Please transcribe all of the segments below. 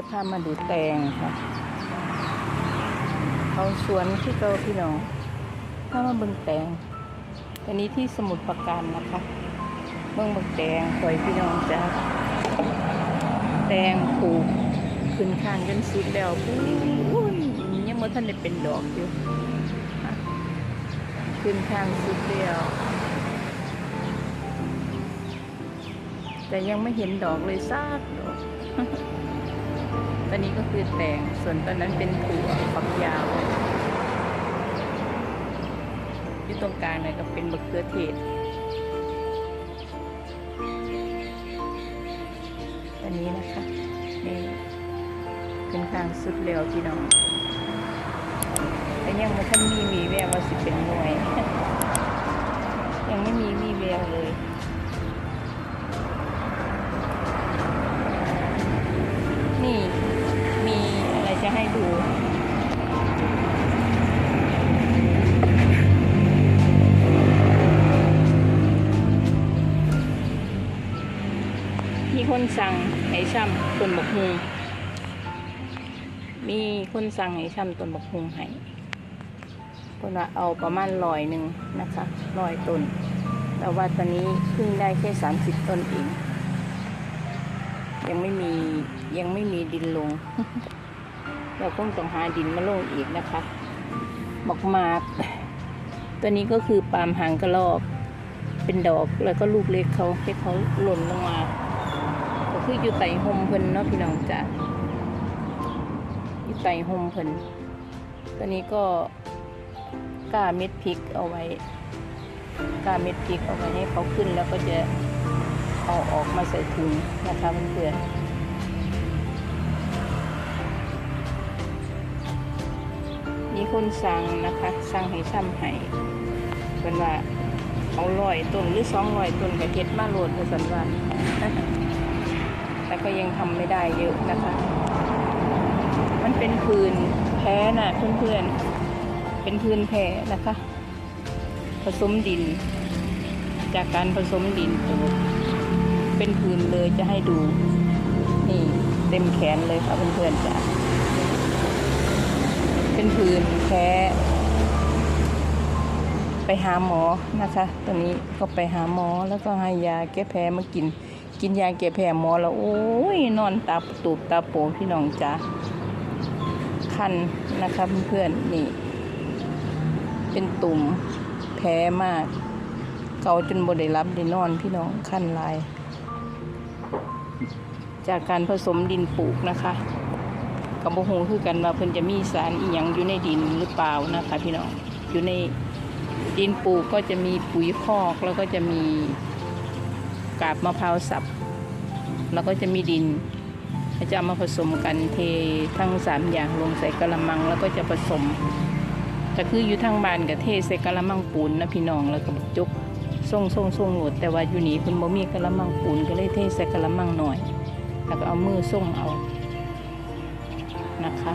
จะพามาดูแตงค่ะเขาสวนที่เกาพี่น้องพามาเบิ่งแตงอันนี้ที่สมุทรปราการนะคะเบิ่งเบิ่งแตงปล่อยพี่น้องจ้าแตงปลูกขึ้นข้างจนสุดแล้วอุ้ยยังเมื่อท่านได้เป็นดอกอยู่ขึ้นข้างสุดแล้วแต่ยังไม่เห็นดอกเลยซากดอก ตอนนี้ก็คือแตงส่วนตอนนั้นเป็นถั่วฝักยาวที่ตรงกลางเนี่ยก็เป็นมะเขือเทศตอนนี้นะคะนี่เป็นทางสุดเร็วพี่น้องแต่ยังไม่ทันมีวีแววว่าสิเป็นหน่วย ยังไม่มีวีแววเลย มีคนสั่งให้ช่ำต้นบกฮุงมีคนสั่งให้ช่ำต้นบกฮุงให้คนว่าเอาประมาณร้อยหนึ่งนะคะร้อยต้น แต่ว่าตอนนี้เพิ่งได้แค่สามสิบต้นเองยังไม่มียังไม่มีดินลง เราคงต้องหาดินมาลงอีกนะคะบอกมากตัวนี้ก็คือปาล์มหางกระรอก เป็นดอกแล้วก็ลูกเล็กเขาให้เขาหล่นลงมา คืออยู่ไต่หมเพิ่นเนาะพี่น้องจ้ะอยู่ไต่หมเพิ่นตัวนี้ก็กล้าเม็ดพริกเอาไว้กล้าเม็ดพริกเอาไว้ให้เขาขึ้นแล้วก็จะเอาออกมาใส่ถุงนะคะเพื่อนมีคนสั่งนะคะสั่งให้ซ้ำให้เป็นว่าเอาลอยต้นหรือสองลอยต้นกับเฮ็ดมาโหลดเพื่อสันว่า แต่ก็ยังทำไม่ได้เยอะนะคะ มันเป็นพื้นแพ้น่ะเพื่อนๆ เป็นพื้นแพ้นะคะ ผสมดิน จากการผสมดิน เป็นพื้นเลยจะให้ดู นี่เต็มแขนเลยค่ะเพื่อนๆจ้ะเป็นพื้นแพ้ไปหาหมอนะคะ ตอนนี้ก็ไปหาหมอแล้วก็ให้ยาแก้แพ้มากิน กินยาแก้แพ้หมอแล้วโอ้ยนอนตาตูบตาโปพี่น้องจ้ะคันนะคะเพื่อนๆนี่ เป็นตุ่มแพ้มาก เกาจนบ่ได้รับได้นอนพี่น้องขั้นลาย จากการผสมดินปลูกนะคะกับโบฮูคือกันว่าเพิ่นจะมีสารอีหยังอยู่ในดินหรือเปล่านะคะ พี่น้องอยู่ในดินปลูกก็จะมีปุ๋ยคอกแล้วก็จะมี กาบมะพร้าวสับ แล้วก็จะมีดินจะเอามาผสมกันเททั้งสามอย่างลงใส่กระมังแล้วก็จะผสมก็คืออยู่ทางบ้านกับเทใส่กระมังปูนนะพี่น้องแล้วก็จุกส่งส่งส่งโหลดแต่ว่าอยู่นี่เพิ่นบ่มีกระมังปูนก็เลยเทใส่กระมังหน่อย แล้วก็เอามือส่งเอานะคะ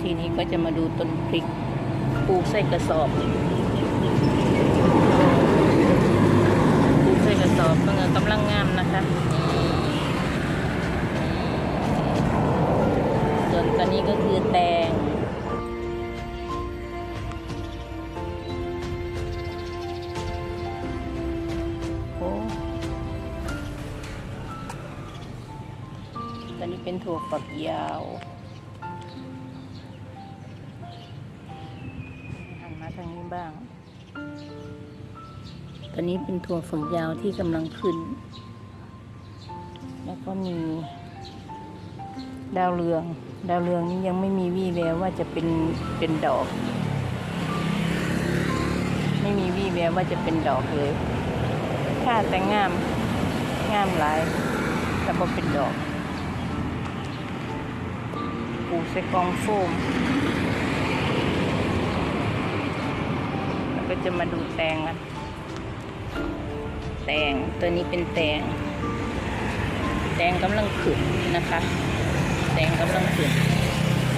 ทีนี้ก็จะมาดูต้นพริกปลูกใส่กระสอบปลูกใส่กระสอบมัน กำลังงามนะคะส่วนตอนนี้ก็คือแตงโอ้ตอนนี้เป็นถั่วฝักยาวหันมาทางนี้บ้าง ตอนนี้เป็นถั่วฝักยาวที่กำลังขึ้น แล้วก็มี ดาวเรือง ดาวเรืองนี้ยังไม่มีวี่แววว่าจะเป็นเป็นดอก ไม่มีวี่แววว่าจะเป็นดอกเลยค่าแต่งามงามหลายแต่บ่เป็นดอกปลูกใส่กองโฟมแล้วก็จะมาดูแตงกัน แตงตัวนี้เป็นแตง แตงกำลังขึ้นนะคะ แตงกำลังขึ้น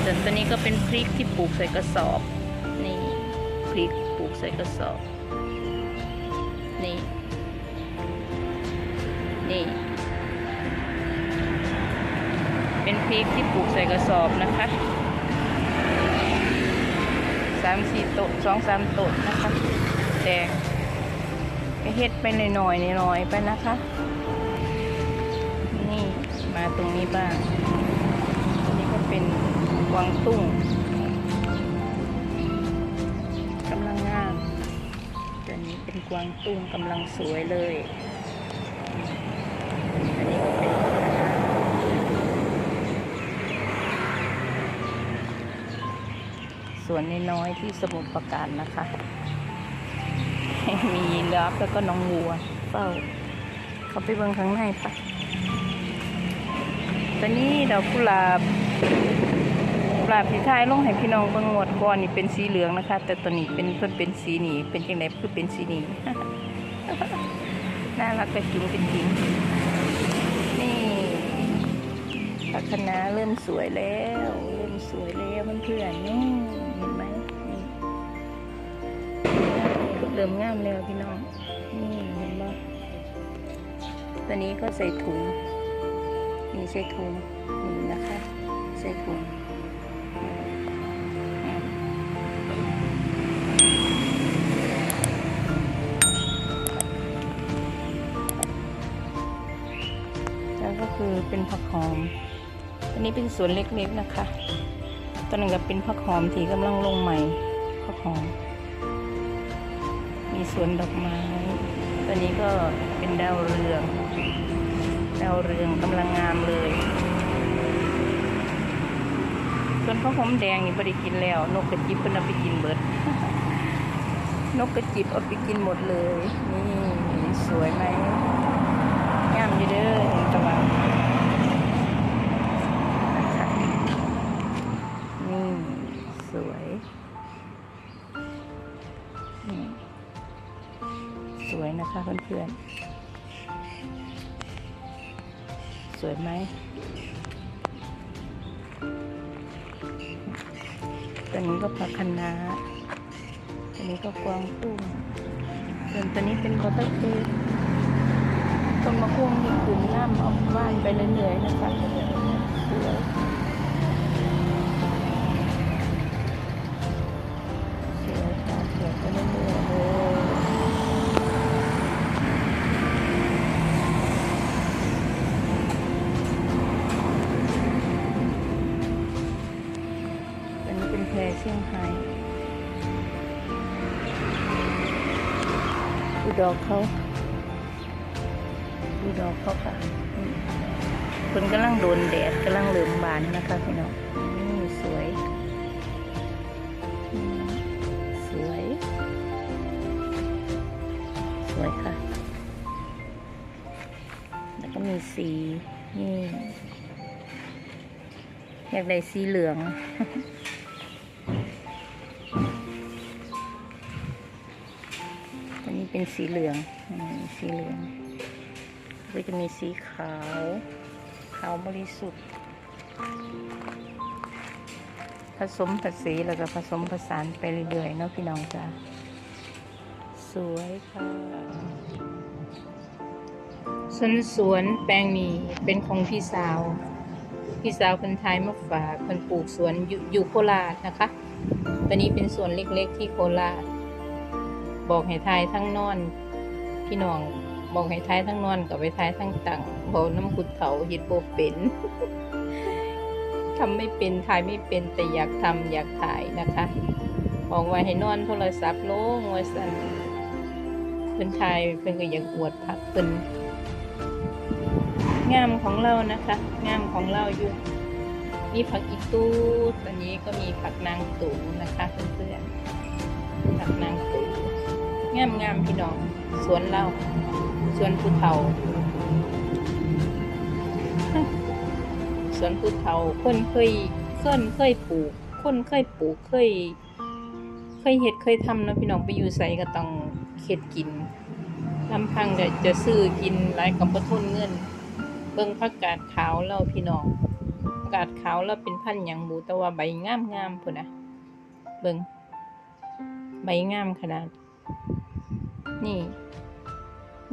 ส่วนตัวนี้ก็เป็นพริกที่ปลูกใส่กระสอบ นี่พริกปลูกใส่กระสอบ นี่ นี่ เป็นพริกที่ปลูกใส่กระสอบนะคะสามสี่โต๊ะสองสามโต๊ะนะคะ แดง ก็เฮ็ดไปหน่อยๆหน่อยๆไปนะคะ นี่มาตรงนี้บ้าง อันนี้ก็เป็นกวางตุ้งกำลังงามตัวนี้เป็นกวางตุ้งกำลังสวยเลยอันนี้ก็เป็นสวนน้อยที่สมุทรปราการนะคะ มียีราฟแล้วก็น้องวัวเฝ้าเขาไปเบิ่งข้างในปะตอนนี้ดอกกุหลาบกลาบที่ทายลงให้พี่น้องเบิ่งหมดก่อนนี่เป็นสีเหลืองนะคะ แต่ตอนนี้เป็นเพิ่นเป็นสีนีเป็นจังไดคือเป็นสีนีน่ารักกระจิ๋งกระจิ๋งนี่พัฒนาเริ่มสวยแล้ว เริ่มสวยแล้วเพื่อนๆนี่เห็นนี่ เริ่มงามแล้วพี่น้อง นี่เห็นไหมตัวนี้ก็ใส่ถุง นี่ใส่ถุง นี่นะคะ ใส่ถุงแล้วก็คือเป็นผักหอม อันนี้เป็นสวนเล็กๆนะคะ ตอนนั้นก็เป็นผักหอมที่กำลังลงใหม่ผักหอม มีสวนดอกไม้ตัวนี้ก็เป็นดาวเรือง ดาวเรืองกำลังงามเลย ส่วนข้าวหอมแดงนี่ไม่ได้กินแล้ว นกกระจิบเพิ่นเอาไปกินเบิด นกกระจิบเอาไปกินหมดเลย นี่สวยไหมงามอยู่เด้อเห็นตะวัน นะคะเพื่อนๆ สวยไหม ตัวนี้ก็ผักคะน้าตัวนี้ก็กวางตุ้งส่วนตัวนี้เป็นบัตเตอร์เค้กต้นมะม่วงที่ขึ้นน้ำออกบ้านไปเรื่อยๆนะคะสวย ดอกเขาดูดอกเขาค่ะคนกำลังโดนแดดกำลังเหลืองบานนะคะพี่น้องนี่สวย สวย สวยค่ะ แล้วก็มีสีนี่อยากได้สีเหลือง เป็นสีเหลืองอสีเหลือง ก็จะมีสีขาว ขาวบริสุทธิ์ ผสมผสานแล้วก็ผสมผสานไปเรื่อยๆเนาะพี่น้องจ้าสวยค่ะส่วนสวนแปลงนี้เป็นของพี่สาว พี่สาวคนไทยมาฝากคนปลูกสวนอยู่อยู่โคราชนะคะตัวนี้เป็นสวนเล็กๆที่โคราช บอกให้ทายทั้งนอน พี่น้องบอกให้ทายทั้งนอนกับไปทายทั้งตังบอกน้ำกุดเขาฮ็ดโบเป็นทำไม่เป็นทายไม่เป็นแต่อยากทำอยากถ่ายนะคะบอกไว้ให้นอนโทรศัพท์ลงไว้สั่นเพิ่นทายเพิ่นก็อยากอวดผักเพิ่นงามของเรานะคะ งามของเราอยู่มีผักอีตู้ตอนนี้ก็มีผักนางตูนะคะเพื่อนๆผักนางตู งามงามๆพี่น้อง สวนเราสวนภูเขาสวนภูเขาคนเคยคนเคยปลูกคนเคยปลูกเคย เคยเห็ดเคยทำนะพี่น้องไปอยู่ใส่ก็ต้องเข็ดกินลำพังแต่จะซื้อกินหลายกับประทุนเงิน เบิ่งผักกาดขาวเราพี่น้องผักกาดขาวเราเป็นพันธุ์หยังหมูแต่ว่าใบงามงามๆพุ่นนะเบิ่งใบงามขนาด นี่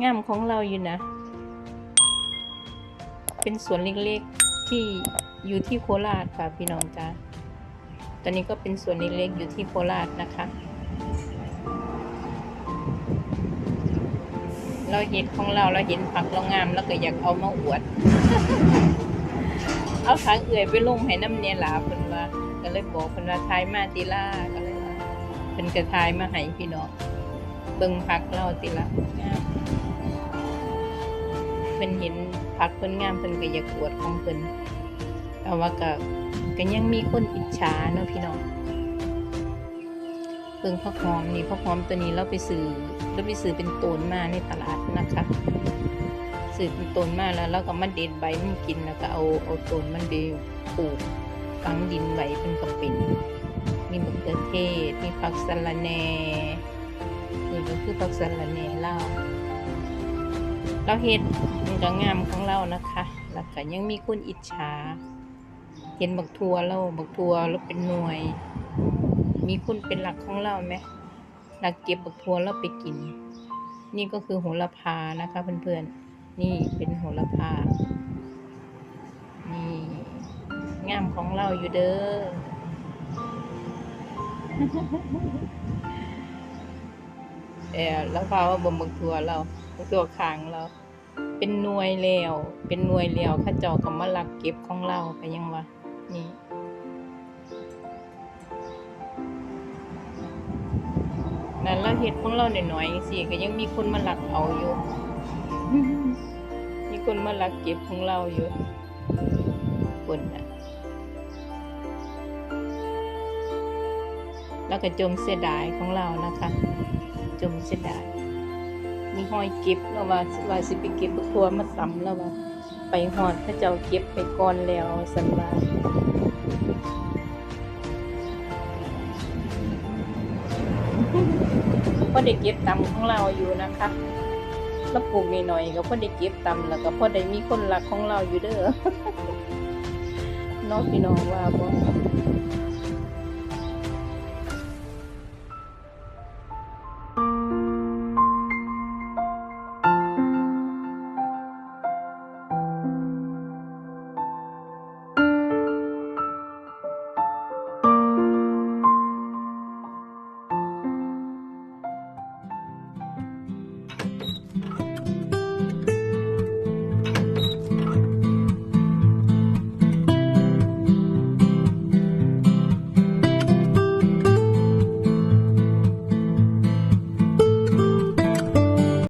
งามของเราอยู่นะ เป็นสวนเล็กๆที่อยู่ที่โคราชค่ะพี่น้องจ้าตอนนี้ก็เป็นสวนเล็กๆอยู่ที่โคราชนะคะ เราเห็นของเราเราเห็นผักเรางามแล้วก็อยากเอามาอวด เอาผักเอื่อยไปลงให้น้ำเนียหลาเพิ่นว่าก็เลยบอกเพิ่นว่าทายมาติล่าก็เลยว่าเพิ่นก็ทายมาให้พี่น้อง เบิ่งผักเราติละเพิ่นเห็นผักเพิ่นงามเพิ่นก็อยากอวดของเพิ่นแต่ว่าก็ก็ยังมีคนอิจฉาเนาะพี่น้องเบิ่งผักหอมนี่ผักหอมตัวนี้เราไปซื้อเราไปซื้อเป็นต้นมาในตลาดนะคะสืบเป็นต้นมาแล้วเราก็มาเด็ดใบมันกินแล้วก็เอาเอาต้นมันไปปลูกฝังดินไว้เป็นกระเป็นมีมะเขือเทศมีผักสะระแหน่ ก็คือผักสะระแหน่เราเราเฮ็ดมันก็งามของเรานะคะแล้วก็ยังมีคนอิจฉาเห็นบักทัวเราบักทัวเราเป็นหน่วย มีคนเป็นหลักของเราไหมหลักเก็บบักทัวเราไปกิน นี่ก็คือโหระพานะคะเพื่อนๆนี่เป็นโหระพานี่งามของเราอยู่เด้อ เออแล้วพาว่าบ่มบักทัวเราบักทัวคางเรา เป็นหน่วยแล้ว เป็นหน่วยแล้วข้าเจ้าก็มาลักเก็บของเราไปยังวะนี่นั่นเราเฮ็ดของเราหน่อยๆสิก็ยังมีคนมาลักเอาอยู่ มีคนมาลักเก็บของเราอยู่คนน่ะแล้วก็จมเสียดายของเรานะคะ มเสียดายมีหอยเก็บแล้วว่าว่าสิไปเก็บบักทัวมาซ้ำแล้วว่า ไปหอดพระเจ้าเก็บไปก่อนแล้วสันว่าพ่อได้เก็บตำของเราอยู่นะคะแล้วปลูกหน่อยๆก็พ่อได้เก็บตำแล้วก็พ่อได้มีคนรักของเราอยู่เด้อน้องพี่น้องว่าบ่